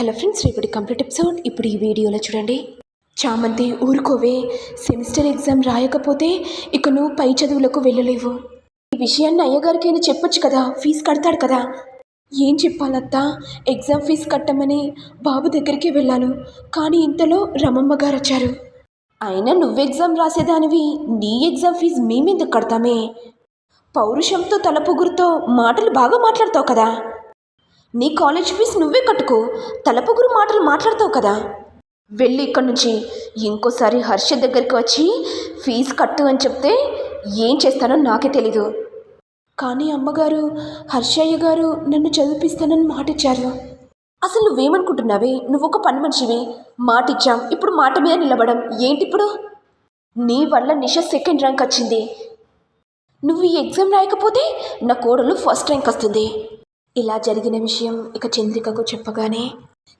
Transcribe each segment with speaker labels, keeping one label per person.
Speaker 1: Hello friends రేపటి complete episode. ఇప్పుడు ఈ వీడియోలో చూడండి. చామంతి ఊరుకోవే సెమిస్టర్ ఎగ్జామ్ రాయకపోతే ఇక నువ్వు పై చదువులకు వెళ్ళలేవు. ఈ విషయాన్ని అయ్యగారికైనా చెప్పొచ్చు కదా? ఫీజు కడతాడు కదా? ఏం చెప్పాలత్తా? ఎగ్జామ్ ఫీజు కట్టమని బాబు దగ్గరికి వెళ్ళాను. కానీ ఇంతలో రమమ్మ గారు వచ్చారు. అయినా నువ్వు ఎగ్జామ్ రాసేదానివి నీ ఎగ్జామ్ ఫీజు మేమెందుకు కడతామే? పౌరుషంతో తలపొగురుతో మాటలు బాగా మాట్లాడతావు కదా? నీ కాలేజ్ ఫీజు నువ్వే కట్టుకో. తలపొగురు మాటలు మాట్లాడతావు కదా. వెళ్ళి ఇక్కడి నుంచి ఇంకోసారి హర్ష దగ్గరికి వచ్చి ఫీజు కట్టు అని చెప్తే ఏం చేస్తానో నాకే తెలీదు. కానీ అమ్మగారు హర్షయ్య గారు నన్ను చదివిపిస్తానని మాటిచ్చారు. అసలు నువ్వేమనుకుంటున్నావే? నువ్వు ఒక పని మనిషివి. మాటిచ్చాం. ఇప్పుడు మాట మీద నిలబడం. ఏంటి ఇప్పుడు? నీ వల్ల నిష సెకండ్ ర్యాంక్ వచ్చింది. నువ్వు ఈ ఎగ్జామ్ రాయకపోతే నా కోడలు ఫస్ట్ ర్యాంక్ వస్తుంది. ఇలా జరిగిన విషయం ఇక చంద్రికకు చెప్పగానే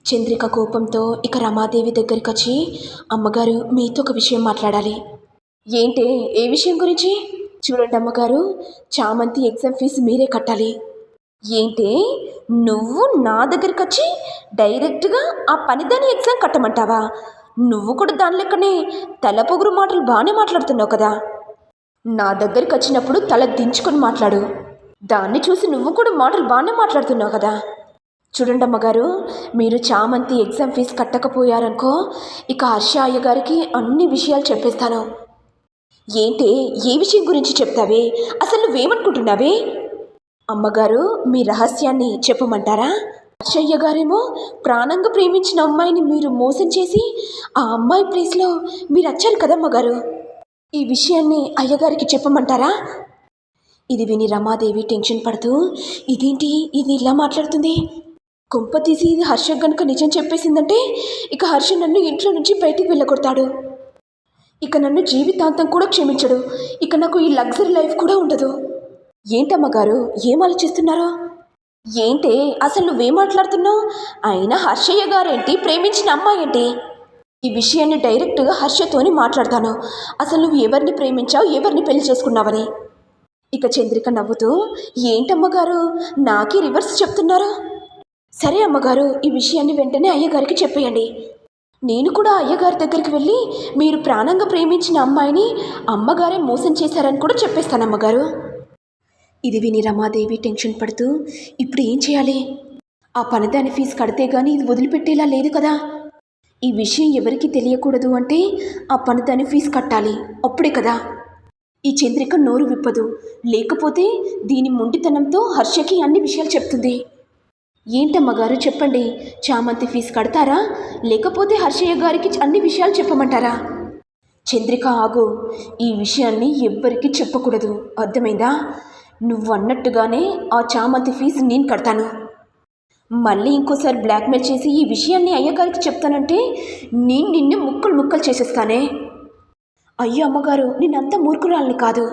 Speaker 1: చంద్రిక కోపంతో ఇక రమాదేవి దగ్గరికి వచ్చి అమ్మగారు మీతో ఒక విషయం మాట్లాడాలి. ఏంటి? ఏ విషయం గురించి? చూడండి అమ్మగారు చామంతి ఎగ్జామ్ ఫీజు మీరే కట్టాలి. ఏంటి? నువ్వు నా దగ్గరికి వచ్చి డైరెక్ట్గా ఆ పనిదాని ఎగ్జామ్ కట్టమంటావా? నువ్వు కూడా దాని లెక్కనే తల పొగురు మాటలు బాగానే మాట్లాడుతున్నావు కదా. నా దగ్గరికి వచ్చినప్పుడు తల దించుకొని మాట్లాడు. దాన్ని చూసి నువ్వు కూడా మాటలు బాగానే మాట్లాడుతున్నావు కదా. చూడండి అమ్మగారు మీరు చామంతి ఎగ్జామ్ ఫీజు కట్టకపోయారనుకో ఇక హర్ష అయ్య గారికి అన్ని విషయాలు చెప్పేస్తాను. ఏంటి ఏ విషయం గురించి చెప్తావే? అసలు నువ్వేమనుకుంటున్నావే? అమ్మగారు మీ రహస్యాన్ని చెప్పమంటారా? హర్షయ్య గారేమో ప్రాణంగా ప్రేమించిన అమ్మాయిని మీరు మోసం చేసి ఆ అమ్మాయి ప్లేస్లో మీరు వచ్చారు కదమ్మగారు ఈ విషయాన్ని అయ్యగారికి చెప్పమంటారా? ఇది విని రమాదేవి టెన్షన్ పడుతూ ఇదేంటి? ఇది ఇలా మాట్లాడుతుంది? కొంప తీసి ఇది హర్ష గనుక నిజం చెప్పేసిందంటే ఇక హర్ష నన్ను ఇంట్లో నుంచి బయటికి వెళ్ళగొడతాడు. ఇక నన్ను జీవితాంతం కూడా క్షమించడు. ఇక నాకు ఈ లగ్జరీ లైఫ్ కూడా ఉండదు. ఏంటమ్మగారు ఏం ఆలోచిస్తున్నారో? ఏంటి? అసలు నువ్వేం మాట్లాడుతున్నావు? అయినా హర్షయ్య గారేంటి? ప్రేమించిన అమ్మాయి ఏంటి? ఈ విషయాన్ని డైరెక్ట్గా హర్షతోని మాట్లాడతాను. అసలు నువ్వు ఎవరిని ప్రేమించావు? ఎవరిని పెళ్ళి చేసుకున్నావని? ఇక చంద్రిక నవ్వుతూ ఏంటమ్మగారు? నాకే రివర్స్ చెప్తున్నారు? సరే అమ్మగారు ఈ విషయాన్ని వెంటనే అయ్యగారికి చెప్పేయండి. నేను కూడా అయ్యగారి దగ్గరికి వెళ్ళి మీరు ప్రాణంగా ప్రేమించిన అమ్మాయిని అమ్మగారే మోసం చేశారని కూడా చెప్పేస్తాను అమ్మగారు. ఇది విని రమాదేవి టెన్షన్ పడుతూ ఇప్పుడు ఏం చేయాలి? ఆ పనిదాని ఫీజు కడితే గానీ ఇది వదిలిపెట్టేలా లేదు కదా. ఈ విషయం ఎవరికి తెలియకూడదు అంటే ఆ పనిదాని ఫీజు కట్టాలి. అప్పుడే కదా. ఈ చంద్రిక నోరు విప్పదు. లేకపోతే దీని మొండితనంతో హర్షకి అన్ని విషయాలు చెప్తుంది. ఏంటమ్మగారు చెప్పండి. చామంతి ఫీజు కడతారా? లేకపోతే హర్షయ్య గారికి అన్ని విషయాలు చెప్పమంటారా? చంద్రిక ఆగు. ఈ విషయాన్ని ఎవ్వరికీ చెప్పకూడదు. అర్థమైందా? నువ్వు అన్నట్టుగానే ఆ చామంతి ఫీజు నేను కడతాను. మళ్ళీ ఇంకోసారి బ్లాక్మెయిల్ చేసి ఈ విషయాన్ని అయ్యగారికి చెప్తానంటే నేను నిన్ను ముక్కలు ముక్కలు చేసేస్తానే. అయ్యో అమ్మగారు నేనంత మూర్ఖురాలని కాదు.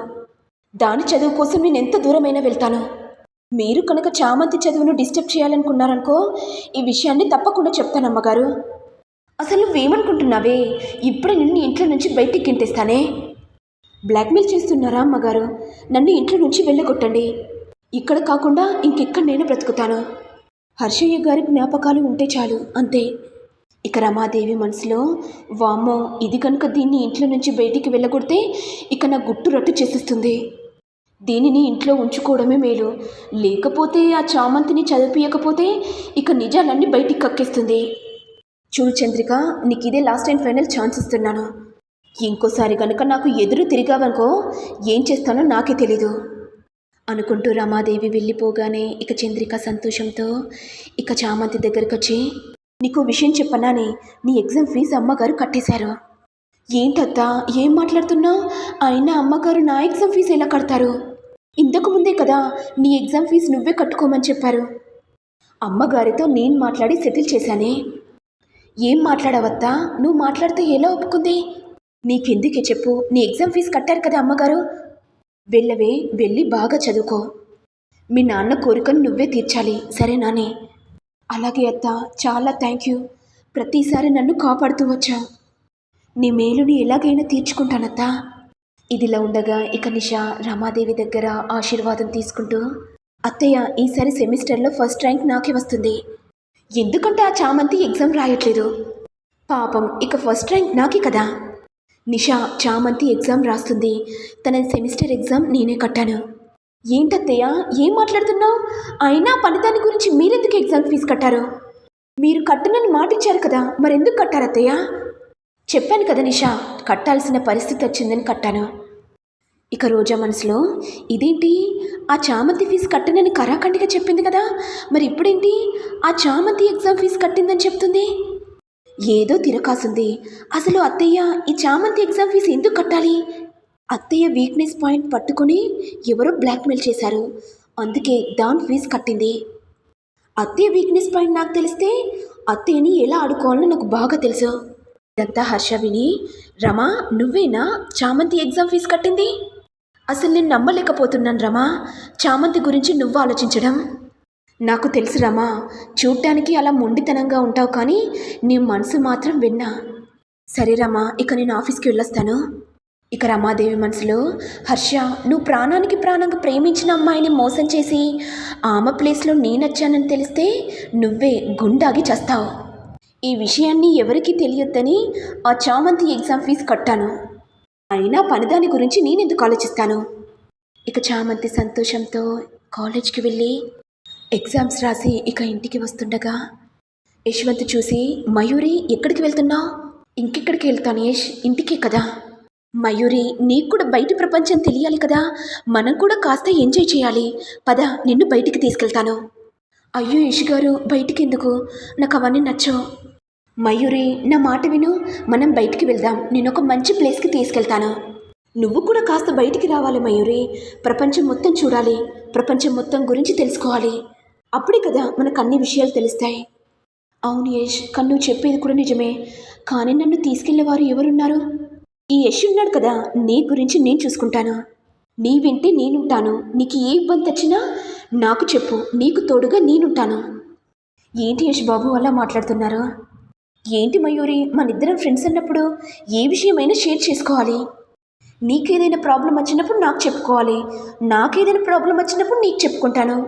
Speaker 1: దాని చదువు కోసం నేను ఎంత దూరమైనా వెళ్తాను. మీరు కనుక చామంతి చదువును డిస్టర్బ్ చేయాలనుకున్నారనుకో ఈ విషయాన్ని తప్పకుండా చెప్తాను అమ్మగారు. అసలు నువ్వేమనుకుంటున్నావే? ఇప్పుడే నిన్ను ఇంట్లో నుంచి బయటికి గింటేస్తానే బ్లాక్మెయిల్ చేస్తున్నారా అమ్మగారు? నన్ను ఇంట్లో నుంచి వెళ్ళగొట్టండి. ఇక్కడ కాకుండా ఇంకెక్కడ నేను బ్రతుకుతాను. హర్షయ్య గారి జ్ఞాపకాలు ఉంటే చాలు అంతే. ఇక రమాదేవి మనసులో వామ్మో ఇది కనుక దీన్ని ఇంట్లో నుంచి బయటికి వెళ్ళగొడితే ఇక నా గుట్టు రట్టు చేసేస్తుంది. దీనిని ఇంట్లో ఉంచుకోవడమే మేలు. లేకపోతే ఆ చామంతిని చదివియకపోతే ఇక నిజాలన్నీ బయటికి కక్కేస్తుంది. చూడు చంద్రిక నీకు ఇదే లాస్ట్ అండ్ ఫైనల్ ఛాన్స్ ఇస్తున్నాను. ఇంకోసారి కనుక నాకు ఎదురు తిరిగావనుకో ఏం చేస్తానో నాకే తెలీదు. అనుకుంటూ రమాదేవి వెళ్ళిపోగానే ఇక చంద్రిక సంతోషంతో ఇక చామంతి దగ్గరికి వచ్చి నీకు విషయం చెప్పనాని నీ ఎగ్జామ్ ఫీజు అమ్మగారు కట్టేశారు. ఏంటత్తా ఏం మాట్లాడుతున్నావు అయినా అమ్మగారు నా ఎగ్జామ్ ఫీజు ఎలా కడతారు? ఇంతకు ముందే కదా నీ ఎగ్జామ్ ఫీజు నువ్వే కట్టుకోమని చెప్పారు. అమ్మగారితో నేను మాట్లాడి సెటిల్ చేశానే. ఏం మాట్లాడవత్తా? నువ్వు మాట్లాడితే ఎలా ఒప్పుకుంది? నీకెందుకే చెప్పు నీ ఎగ్జామ్ ఫీజు కట్టారు కదా అమ్మగారు? వెళ్ళవే వెళ్ళి బాగా చదువుకో. మీ నాన్న కోరికను నువ్వే తీర్చాలి సరే నానే అలాగే అత్త చాలా థ్యాంక్ యూ ప్రతిసారి నన్ను కాపాడుతూ వచ్చా నీ మేలుని ఎలాగైనా తీర్చుకుంటానత్తా. ఇదిలా ఉండగా ఇక నిష రమాదేవి దగ్గర ఆశీర్వాదం తీసుకుంటూ అత్తయ్య ఈసారి సెమిస్టర్లో ఫస్ట్ ర్యాంక్ నాకే వస్తుంది. ఎందుకంటే ఆ చామంతి ఎగ్జామ్ రాయట్లేదు? పాపం ఇక ఫస్ట్ ర్యాంక్ నాకే కదా? నిషా చామంతి ఎగ్జామ్ రాస్తుంది. తన సెమిస్టర్ ఎగ్జామ్ నేనే కట్టాను. ఏంటత్తయ్య? ఏం మాట్లాడుతున్నావు? అయినా పనిదాని గురించి మీరెందుకు ఎగ్జామ్ ఫీజు కట్టారు? మీరు కట్టనని మాట ఇచ్చారు కదా మరెందుకు కట్టారు అత్తయ్య చెప్పాను కదా నిషా కట్టాల్సిన పరిస్థితి వచ్చిందని కట్టాను. ఇక రోజా మనసులో ఇదేంటి? ఆ చామంతి ఫీజు కట్టనని కరాఖండిగా చెప్పింది కదా మరి ఇప్పుడేంటి ఆ చామంతి ఎగ్జామ్ ఫీజు కట్టిందని చెప్తుంది? ఏదో తిరకాసుంది. అసలు అత్తయ్య ఈ చామంతి ఎగ్జామ్ ఫీజు ఎందుకు కట్టాలి? అత్తయ్య వీక్నెస్ పాయింట్ పట్టుకుని ఎవరో బ్లాక్మెయిల్ చేశారు. అందుకే దాని ఫీజు కట్టింది. అత్తయ్య వీక్నెస్ పాయింట్ నాకు తెలిస్తే అత్తయ్యని ఎలా ఆడుకోవాలో నాకు బాగా తెలుసు. ఇదంతా హర్ష విని రమా నువ్వేనా చామంతి ఎగ్జామ్ ఫీజు కట్టింది? అసలు నేను నమ్మలేకపోతున్నాను రమా చామంతి గురించి నువ్వు ఆలోచించడం. నాకు తెలుసు రమా చూడ్డానికి అలా మొండితనంగా ఉంటావు కానీ నీ మనసు మాత్రం విన్నా. సరే రమా ఇక నేను ఆఫీస్కి వెళ్ళొస్తాను. ఇక రమాదేవి మనసులో హర్ష నువ్వు ప్రాణానికి ప్రాణంగా ప్రేమించిన అమ్మాయిని మోసం చేసి ఆమె ప్లేస్లో నేనొచ్చానని తెలిస్తే నువ్వే గుండాగి చేస్తావు. ఈ విషయాన్ని ఎవరికీ తెలియొద్దని ఆ చామంతి ఎగ్జామ్ ఫీజు కట్టాను. అయినా పనిదాని గురించి నేనెందుకు ఆలోచిస్తాను? ఇక చామంతి సంతోషంతో కాలేజ్కి వెళ్ళి ఎగ్జామ్స్ రాసి ఇక ఇంటికి వస్తుండగా యశ్వంత్ చూసి మయూరి ఎక్కడికి వెళ్తున్నావు? ఇంకెక్కడికి వెళ్తాను యష్ ఇంటికే కదా. మయూరి నీకు కూడా బయట ప్రపంచం తెలియాలి కదా. మనం కూడా కాస్త ఎంజాయ్ చేయాలి. పద నిన్ను బయటికి తీసుకెళ్తాను. అయ్యో యష్ గారు బయటికి ఎందుకు నాకు అవన్నీ నచ్చవు. మయూరి నా మాట విను. మనం బయటికి వెళ్దాం. నేను ఒక మంచి ప్లేస్కి తీసుకెళ్తాను. నువ్వు కూడా కాస్త బయటికి రావాలి మయూరి. ప్రపంచం మొత్తం చూడాలి. ప్రపంచం మొత్తం గురించి తెలుసుకోవాలి. అప్పుడే కదా మనకు అన్ని విషయాలు తెలుస్తాయి. అవును యష్ కన్ను నువ్వు చెప్పేది కూడా నిజమే. కానీ నన్ను తీసుకెళ్ళేవారు ఎవరున్నారు? ఈ యష్ ఉన్నాడు కదా నీ గురించి నేను చూసుకుంటాను? నీ వింటే నేనుంటాను నీకు ఏ ఇబ్బంది వచ్చినా నాకు చెప్పు నీకు తోడుగా నేనుంటాను. ఏంటి యష్ బాబు అలా మాట్లాడుతున్నారు? ఏంటి మయూరి మనిద్దరం ఫ్రెండ్స్ అన్నప్పుడు ఏ విషయమైనా షేర్ చేసుకోవాలి. నీకేదైనా ప్రాబ్లం వచ్చినప్పుడు నాకు చెప్పుకోవాలి. నాకేదైనా ప్రాబ్లం వచ్చినప్పుడు నీకు చెప్పుకుంటాను.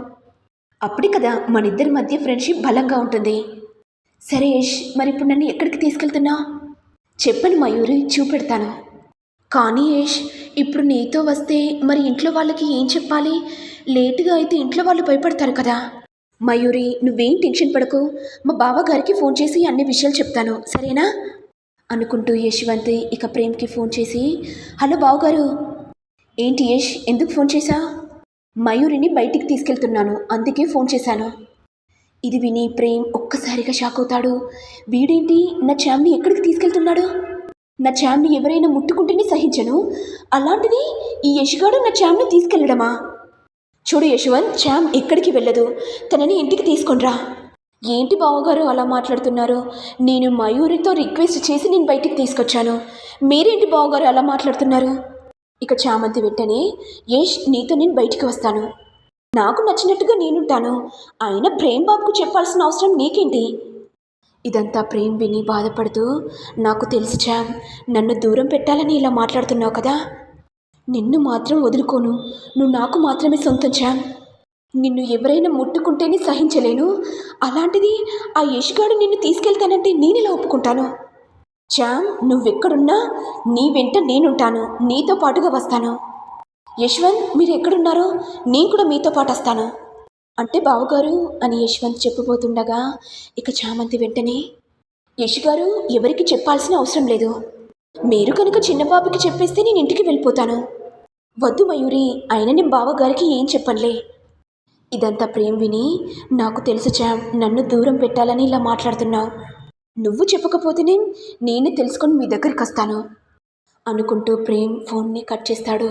Speaker 1: అప్పుడే కదా మన ఇద్దరి మధ్య ఫ్రెండ్షిప్ బలంగా ఉంటుంది. సరే యష్ మరి ఇప్పుడు నన్ను ఎక్కడికి తీసుకెళ్తున్నావు? చెప్పను మయూరి చూపెడతాను. కానీ యష్ ఇప్పుడు నీతో వస్తే మరి ఇంట్లో వాళ్ళకి ఏం చెప్పాలి? లేటుగా అయితే ఇంట్లో వాళ్ళు భయపడతారు కదా. మయూరి నువ్వేం టెన్షన్ పడకు. మా బావగారికి ఫోన్ చేసి అన్ని విషయాలు చెప్తాను. సరేనా? అనుకుంటూ యశ్వంత్ ఇక ప్రేమ్కి ఫోన్ చేసి హలో బావగారు. ఏంటి యష్ ఎందుకు ఫోన్ చేశా మయూరిని బయటికి తీసుకెళ్తున్నాను. అందుకే ఫోన్ చేశాను. ఇది విని ప్రేమ్ ఒక్కసారిగా షాక్ అవుతాడు. వీడేంటి? నా చామ్ని ఎక్కడికి తీసుకెళ్తున్నాడు? నా చామ్ని ఎవరైనా ముట్టుకుంటేనే సహించను. అలాంటిది ఈ యశ్గాడు నా చామ్ని తీసుకెళ్ళడమా చూడు యశ్వంత్ చామ్ ఎక్కడికి వెళ్ళదు. తనని ఇంటికి తీసుకొనిరా ఏంటి బావగారు అలా మాట్లాడుతున్నారు? నేను మయూరితో రిక్వెస్ట్ చేసి నేను బయటికి తీసుకొచ్చాను. మీరేంటి బావగారు అలా మాట్లాడుతున్నారు? ఇక చామంతి వెంటనే యష్ నీతో నేను బయటికి వస్తాను. నాకు నచ్చినట్టుగా నేనుంటాను. అయినా ప్రేమ్ బాబుకు చెప్పాల్సిన అవసరం నీకేంటి? ఇదంతా ప్రేమ్ విని బాధపడుతూ నాకు తెలుసు చామ్ నన్ను దూరం పెట్టాలని ఇలా మాట్లాడుతున్నావు కదా? నిన్ను మాత్రం వదులుకోను. నువ్వు నాకు మాత్రమే సొంతం చామ్ నిన్ను ఎవరైనా ముట్టుకుంటేనే సహించలేను. అలాంటిది ఆ యష్గాడు నిన్ను తీసుకెళ్తానంటే నేనెలా ఒప్పుకుంటాను? చామ్ నువ్వెక్కడున్నా నీ వెంట నేనుంటాను. నీతో పాటుగా వస్తాను. యశ్వంత్ మీరు ఎక్కడున్నారో నేను కూడా మీతో పాటు వస్తాను. అంటే బావగారు అని యశ్వంత్ చెప్పబోతుండగా ఇక చామంతి వెంటనే యష్ గారు ఎవరికి చెప్పాల్సిన అవసరం లేదు. మీరు కనుక చిన్నబాబుకి చెప్పేస్తే నేను ఇంటికి వెళ్ళిపోతాను. వద్దు మయూరి అయినా నేను బావగారికి ఏం చెప్పనులే. ఇదంతా ప్రేమ్ విని నాకు తెలుసు చామ్ నన్ను దూరం పెట్టాలని ఇలా మాట్లాడుతున్నావు. నువ్వు చెప్పకపోతేనే నేనే తెలుసుకొని మీ దగ్గరికి వస్తాను. అనుకుంటూ ప్రేమ్ ఫోన్ని కట్ చేస్తాడు.